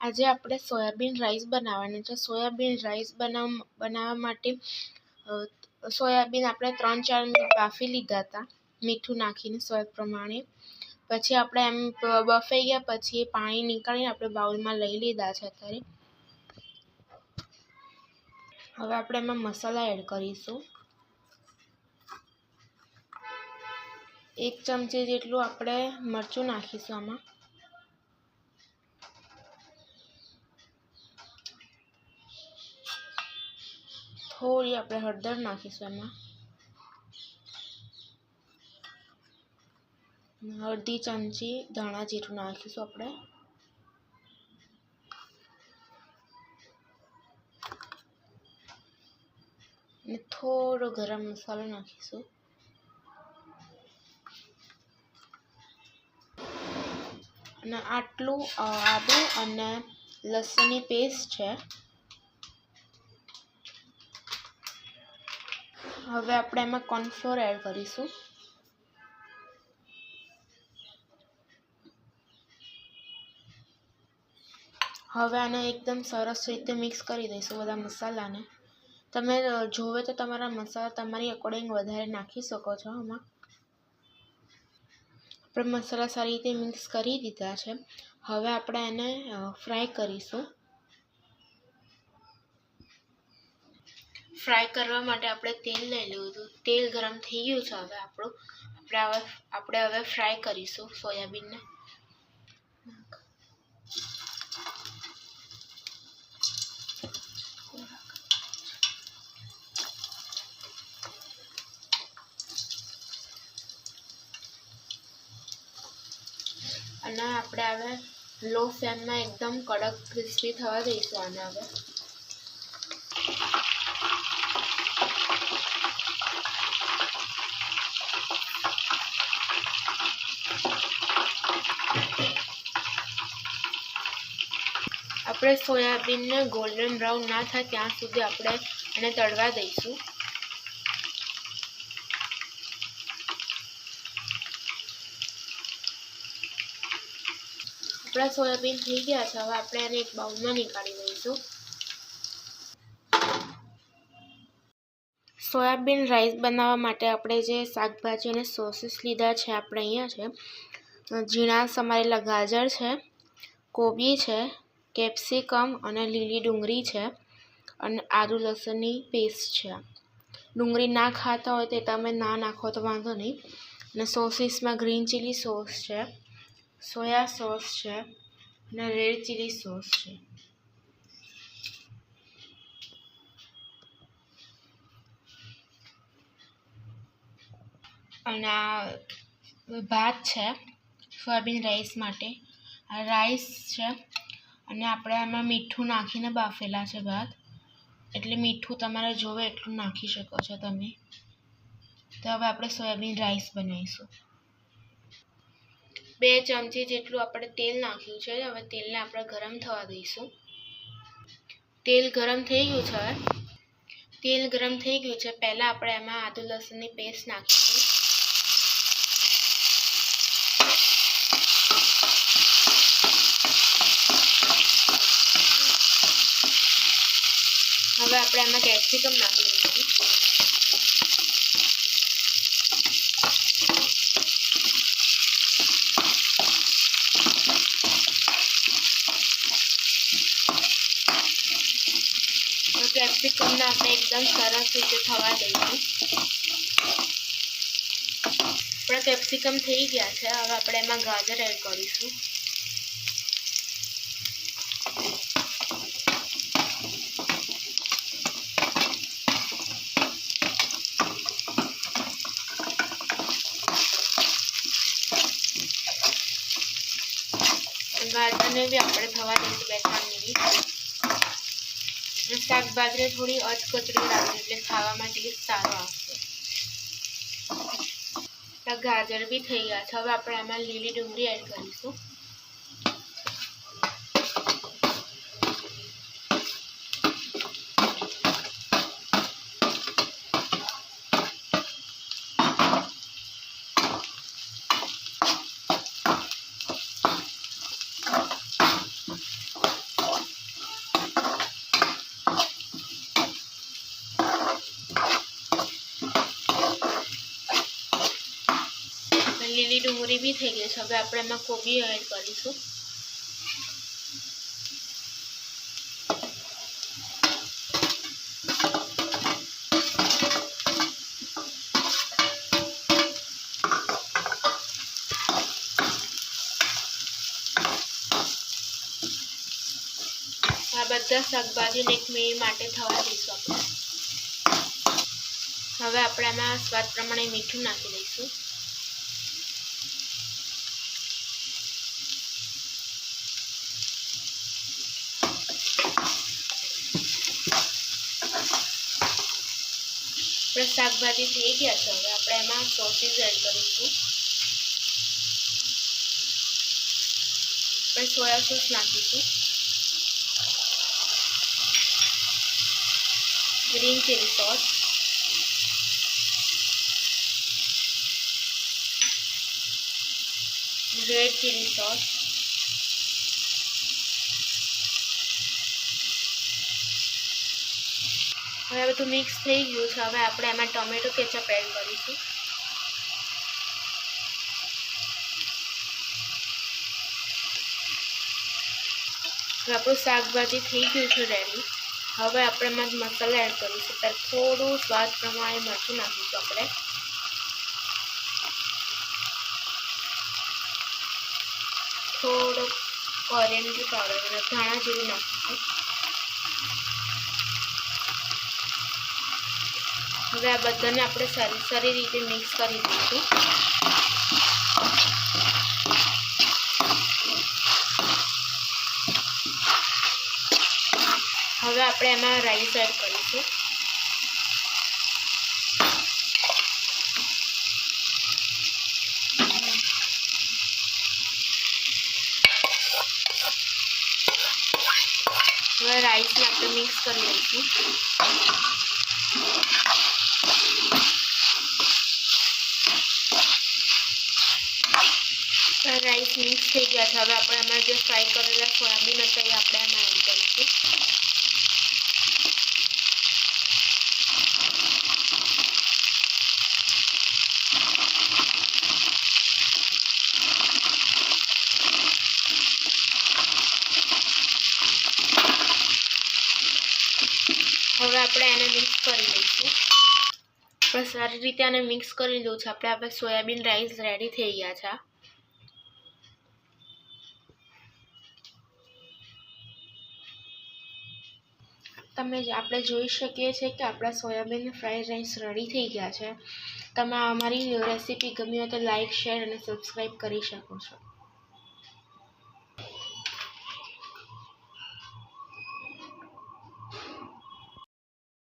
આજે આપણે soybean rice બનાવવાના છે. સોયાબીન રાઈસ બનાવ, બનાવવા માટે સોયાબીન આપણે ત્રણ ચાર મિનિટ બાફી લીધા હતા. મીઠું નાખીને સ્વાદ પ્રમાણે. પછી આપણે એમ બફાઈ ગયા પછી પાણી નીકાળીને આપણે બાઉલમાં લઈ લીધા છે અત્યારે. હવે આપણે એમાં મસાલા એડ કરીશું. એક ચમચી જેટલું આપણે મરચું નાખીશું આમાં. થોડી આપણે હળદર નાખીશું એમાં. અડધી ચમચી ધાણા જીરું નાખીશું આપણે. અને થોડો ગરમ મસાલો નાખીશું. અને આટલું, આદુ અને લસણની પેસ્ટ છે. હવે આપણે એમાં કોર્નફ્લોર એડ કરીશું. હવે આને એકદમ સરસ રીતે મિક્સ કરી દઈશું બધા મસાલાને. તમે જોવે તો તમારા મસાલા તમારી અકોર્ડિંગ વધારે નાખી શકો છો આમાં. આપણે મસાલા સારી રીતે મિક્સ કરી દીધા છે. હવે આપણે એને ફ્રાય કરીશું. ફ્રાય કરવા માટે આપણે તેલ લઈ લેવું હતું. તેલ ગરમ થઈ ગયું છે હવે આપણું. આપણે હવે આપણે હવે ફ્રાય કરીશું સોયાબીનને. અને આપણે હવે લો ફ્લેમમાં એકદમ કડક ક્રિસ્પી થવા દઈશું આને હવે. આપણે સોયાબીનને ગોલ્ડન બ્રાઉન ના થાય ત્યાં સુધી આપણે એને તળવા દઈશું. આપણા સોયાબીન થઈ ગયા છે. હવે આપણે એને એક બાઉલમાં નીકાળી દઈશું સોયાબીન રાઈસ બનાવવા માટે આપણે જે શાકભાજી અને સોસીસ લીધા છે આપણે અહીંયા છે. ઝીણા, સમારેલા ગાજર છે, કોબી છે કેપ્સિકમ અને લીલી ડુંગળી છે અને આદુ લસણની પેસ્ટ છે ડુંગળી ના ખાતા હોય તે તમે ના નાખો તો વાંધો નહીં. અને સોસીસમાં ગ્રીન ચીલી સોસ છે, સોયા સોસ છે અને રેડ ચીલી સોસ છે. અને ભાત છે, સોયાબીન રાઈસ માટે. આ રાઈસ છે અને આપણે આમાં મીઠું નાખીને બાફેલા છે ભાત. એટલે મીઠું તમારે જોવે એટલું નાખી શકો છો તમે. તો હવે આપણે સોયાબીન રાઈસ બનાવીશું. બે ચમચી જેટલું આપણે તેલ નાખ્યું છે. હવે તેલને આપણે ગરમ થવા દઈશું. તેલ ગરમ થઈ ગયું છે. તેલ ગરમ થઈ ગયું છે. પહેલાં આપણે એમાં આદુ લસણની પેસ્ટ નાખીશું. આપણે એમાં કેપ્સિકમ નાખી દઈશું કેપ્સિકમને આપણે એકદમ સરસ રીતે થવા દઈશું. આપણા કેપ્સિકમ થઈ ગયા છે. હવે આપણે એમાં ગાજર એડ કરીશું. ગાજરને બી આપણે થવા દઈશું બે ત્રણ મિનિટ શાક શાકભાજીને થોડી અધકચરી રાખવી એટલે ખાવામાં ટેસ્ટ સારો આવશે. ગાજર બી થઈ ગયા છે. હવે આપણે આમાં લીલી ડુંગળી એડ કરીશું. બી થઈ ગઈ છે. હવે આપણે એમાં કોબી એડ કરીશું. આ બધા શાકભાજીને એક મિનિટ માટે થવા દઈશું આપણે. હવે આપણે આમાં સ્વાદ પ્રમાણે મીઠું નાખી દઈશું. શાકભાજી થઈ ગયા છે, હવે આપણે એમાં સોસીસ એડ કરીશું. આપણે સોયા સોસ નાખીશું. Green chilli sauce red chilli sauce હવે બધું મિક્સ થઈ ગયું છે. હવે આપણે એમાં ટોમેટો કેચઅપ એડ કરીશું. આપણું શાકભાજી થઈ ગયું છે રેડી હવે આપણે એમાં મસાલા એડ કરીશું. ત્યારે થોડું સ્વાદ પ્રમાણે મરચું નાખીશું આપણે. થોડોક કોરિયન્ડર પાવડર ધાણા જેવું નાખીશું. હવે આ બધાને આપણે સારી સારી રીતે મિક્સ કરી દઈશું હવે આપણે એમાં રાઈસ એડ કરીશું. હવે રાઈસને આપણે મિક્સ કરી લઈશું રાઈસ મિક્સ થઈ ગયા હવે આપણે એમાં જે ફ્રાય કરેલા સોયાબીન હતા એ આપણે એમાં એડ કરીશું. હવે આપણે એને મિક્સ કરી લઈશું. આપણે સારી રીતે આને મિક્સ કરી લઉં છે. આપણે આપણે સોયાબીન રાઈસ રેડી થઈ ગયા છે. તમે આપણે જોઈ શકીએ છીએ કે આપણા સોયાબીન ફ્રાઈડ રાઈસ રેડી થઈ ગયા છે. તમે અમારી રેસીપી ગમી હોય તો લાઇક શેર અને સબસ્ક્રાઈબ કરી શકો છો.